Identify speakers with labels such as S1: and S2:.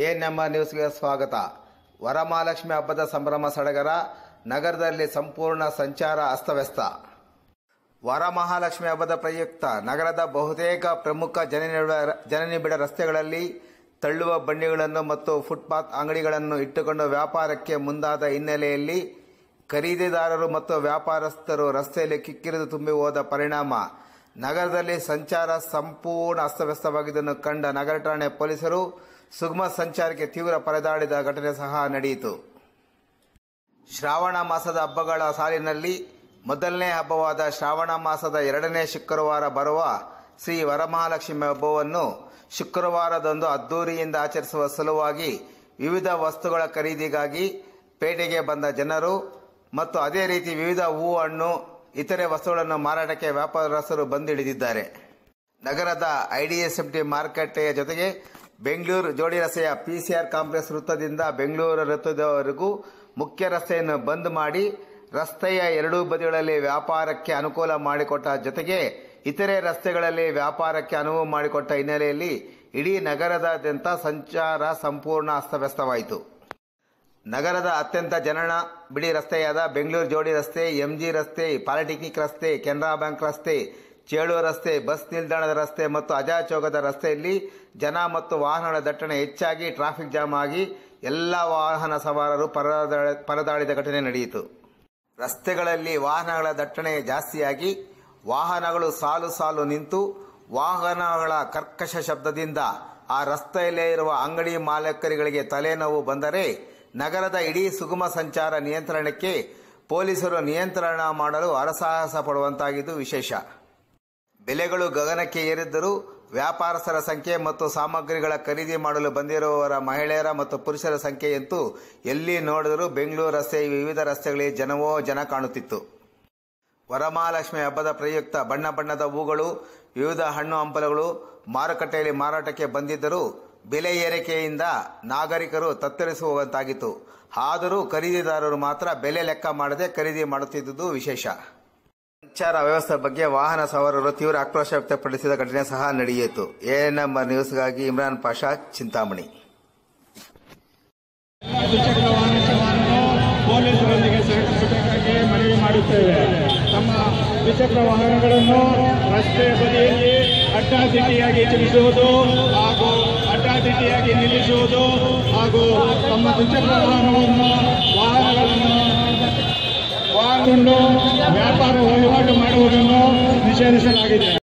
S1: ANMR ನ್ಯೂಸ್ಗೆ ಸ್ವಾಗತ. ವರಮಹಾಲಕ್ಷ್ಮಿ ಹಬ್ಬದ ಸಂಭ್ರಮ ಸಡಗರ, ನಗರದಲ್ಲಿ ಸಂಪೂರ್ಣ ಸಂಚಾರ ಅಸ್ತವ್ಯಸ್ತ. ವರಮಹಾಲಕ್ಷ್ಮಿ ಹಬ್ಬದ ಪ್ರಯುಕ್ತ, ನಗರದ ಬಹುತೇಕ ಪ್ರಮುಖ ಜನನಿಬಿಡ ಜನನಿಬಿಡ ರಸ್ತೆಗಳಲ್ಲಿ ತಳ್ಳುವ ಬಂಡಿಗಳನ್ನು ಮತ್ತು ಫುಟ್ಪಾತ್ ಅಂಗಡಿಗಳನ್ನು ಇಟ್ಟುಕೊಂಡು ವ್ಯಾಪಾರಕ್ಕೆ ಮುಂದಾದ ಹಿನ್ನೆಲೆಯಲ್ಲಿ ಖರೀದಿದಾರರು ಮತ್ತು ವ್ಯಾಪಾರಸ್ಥರು ರಸ್ತೆಯಲ್ಲಿ ಕಿಕ್ಕಿರಿದು ತುಂಬಿ ಹೋದ ಪರಿಣಾಮ. ನಗರದಲ್ಲಿ ಸಂಚಾರ ಸಂಪೂರ್ಣ ಅಸ್ತವ್ಯಸ್ತವಾಗಿದ್ದನ್ನು ಕಂಡ ನಗರ ಠಾಣೆ ಪೊಲೀಸರು ಸುಗಮ ಸಂಚಾರಕ್ಕೆ ತೀವ್ರ ಪರದಾಡಿದ ಘಟನೆ ಸಹ ನಡೆಯಿತು. ಶ್ರಾವಣ ಮಾಸದ ಹಬ್ಬಗಳ ಸಾಲಿನಲ್ಲಿ ಮೊದಲನೇ ಹಬ್ಬವಾದ ಶ್ರಾವಣ ಮಾಸದ ಎರಡನೇ ಶುಕ್ರವಾರ ಬರುವ ಶ್ರೀ ವರಮಹಾಲಕ್ಷ್ಮಿ ಹಬ್ಬವನ್ನು ಶುಕ್ರವಾರದಂದು ಅದ್ದೂರಿಯಿಂದ ಆಚರಿಸುವ ಸಲುವಾಗಿ ವಿವಿಧ ವಸ್ತುಗಳ ಖರೀದಿಗಾಗಿ ಪೇಟೆಗೆ ಬಂದ ಜನರು ಮತ್ತು ಅದೇ ರೀತಿ ವಿವಿಧ ಹೂ ಹಣ್ಣು ಇತರೆ ವಸ್ತುಗಳನ್ನು ಮಾರಾಟಕ್ಕೆ ವ್ಯಾಪಾರಸ್ಥರು ಬಂದಿಳಿದಿದ್ದಾರೆ. ನಗರದ ಐಡಿಎಸ್ಎಂಟಿ ಮಾರುಕಟ್ಟೆಯ ಜೊತೆಗೆ ಬೆಂಗಳೂರು ಜೋಡಿ ರಸ್ತೆಯ ಪಿಸಿಆರ್ ಕಾಂಪ್ಲೆಕ್ಸ್ ವೃತ್ತದಿಂದ ಬೆಂಗಳೂರು ವೃತ್ತದವರೆಗೂ ಮುಖ್ಯ ರಸ್ತೆಯನ್ನು ಬಂದ್ ಮಾಡಿ ರಸ್ತೆಯ ಎರಡೂ ಬದಿಗಳಲ್ಲಿ ವ್ಯಾಪಾರಕ್ಕೆ ಅನುಕೂಲ ಮಾಡಿಕೊಟ್ಟ ಜೊತೆಗೆ ಇತರೆ ರಸ್ತೆಗಳಲ್ಲಿ ವ್ಯಾಪಾರಕ್ಕೆ ಅನುವು ಮಾಡಿಕೊಟ್ಟ ಹಿನ್ನೆಲೆಯಲ್ಲಿ ಇಡೀ ನಗರದಾದ್ಯಂತ ಸಂಚಾರ ಸಂಪೂರ್ಣ ಅಸ್ತವ್ಯಸ್ತವಾಯಿತು. ನಗರದ ಅತ್ಯಂತ ಜನನ ಬಿಡಿ ರಸ್ತೆಯಾದ ಬೆಂಗಳೂರು ಜೋಡಿ ರಸ್ತೆ, ಎಂಜಿ ರಸ್ತೆ, ಪಾಲಿಟೆಕ್ನಿಕ್ ರಸ್ತೆ, ಕೆನರಾ ಬ್ಯಾಂಕ್ ರಸ್ತೆ ಚೇಳು ರಸ್ತೆ, ಬಸ್ ನಿಲ್ದಾಣದ ರಸ್ತೆ ಮತ್ತು ಅಜಾಚೌಕದ ರಸ್ತೆಯಲ್ಲಿ ಜನ ಮತ್ತು ವಾಹನಗಳ ದಟ್ಟಣೆ ಹೆಚ್ಚಾಗಿ, ಟ್ರಾಫಿಕ್ ಜಾಮ್ ಆಗಿ ಎಲ್ಲ ವಾಹನ ಸವಾರರು ಪರದಾಡಿದ ಘಟನೆ ನಡೆಯಿತು. ರಸ್ತೆಗಳಲ್ಲಿ ವಾಹನಗಳ ದಟ್ಟಣೆ ಜಾಸ್ತಿಯಾಗಿ ವಾಹನಗಳು ಸಾಲು ಸಾಲು ನಿಂತು ವಾಹನಗಳ ಕರ್ಕಶ ಶಬ್ದದಿಂದ ಆ ರಸ್ತೆಯಲ್ಲೇ ಇರುವ ಅಂಗಡಿ ಮಾಲೀಕರುಗಳಿಗೆ ತಲೆನೋವು ಬಂದರೆ ನಗರದ ಇಡೀ ಸುಗಮ ಸಂಚಾರ ನಿಯಂತ್ರಣಕ್ಕೆ ಪೊಲೀಸರು ನಿಯಂತ್ರಣ ಮಾಡಲು ಹರಸಾಹಸ ಪಡುವಂತಾಗಿದ್ದು ವಿಶೇಷ. ಬೆಲೆಗಳು ಗಗನಕ್ಕೆ ಏರಿದ್ದರೂ ವ್ಯಾಪಾರಸ್ಥರ ಸಂಖ್ಯೆ ಮತ್ತು ಸಾಮಗ್ರಿಗಳ ಖರೀದಿ ಮಾಡಲು ಬಂದಿರುವವರ ಮಹಿಳೆಯರ ಮತ್ತು ಪುರುಷರ ಸಂಖ್ಯೆಯಂತೂ ಎಲ್ಲಿ ನೋಡಿದರೂ ಬೆಂಗಳೂರು ರಸ್ತೆ ವಿವಿಧ ರಸ್ತೆಗಳಲ್ಲಿ ಜನವೋ ಜನ ಕಾಣುತ್ತಿತ್ತು. ವರಮಹಾಲಕ್ಷ್ಮಿ ಹಬ್ಬದ ಪ್ರಯುಕ್ತ ಬಣ್ಣ ಬಣ್ಣದ ಹೂಗಳು, ವಿವಿಧ ಹಣ್ಣು ಹಂಪಲುಗಳು ಮಾರುಕಟ್ಟೆಯಲ್ಲಿ ಮಾರಾಟಕ್ಕೆ ಬಂದಿದ್ದರೂ ಬೆಲೆ ಏರಿಕೆಯಿಂದ ನಾಗರಿಕರು ತತ್ತರಿಸುವಂತಾಗಿತ್ತು. ಆದರೂ ಖರೀದಿದಾರರು ಮಾತ್ರ ಬೆಲೆ ಲೆಕ್ಕ ಮಾಡದೆ ಖರೀದಿ ಮಾಡುತ್ತಿದ್ದುದು ವಿಶೇಷ. ಸಂಚಾರ ವ್ಯವಸ್ಥೆ ಬಗ್ಗೆ ವಾಹನ ಸವಾರರು ತೀವ್ರ ಆಕ್ರೋಶ ವ್ಯಕ್ತಪಡಿಸಿದ ಘಟನೆ ಸಹ ನಡೆಯಿತು. ಎಎನ್ಎಂ ನ್ಯೂಸ್ಗಾಗಿ ಇಮ್ರಾನ್ ಪಾಷಾ, ಚಿಂತಾಮಣಿ.
S2: ಮಾಡುತ್ತೇವೆ. ದ್ವಿಚಕ್ರ ವಾಹನಗಳನ್ನು ರಸ್ತೆ ಬದಿಯಲ್ಲಿ ಚಲಿಸುವುದು ಹಾಗೂ ಅಡ್ಡಾದಿಡ್ಡಿಯಾಗಿ ನಿಲ್ಲಿಸುವುದು ಹಾಗೂ ತಮ್ಮ ದ್ವಿಚಕ್ರ ವಾಹನವನ್ನು ವಾಹನಗಳನ್ನು ವಾಹನಗೊಂಡು ವ್ಯಾಪಾರ ವಹಿವಾಟು ಮಾಡುವುದನ್ನು ನಿಷೇಧಿಸಲಾಗಿದೆ.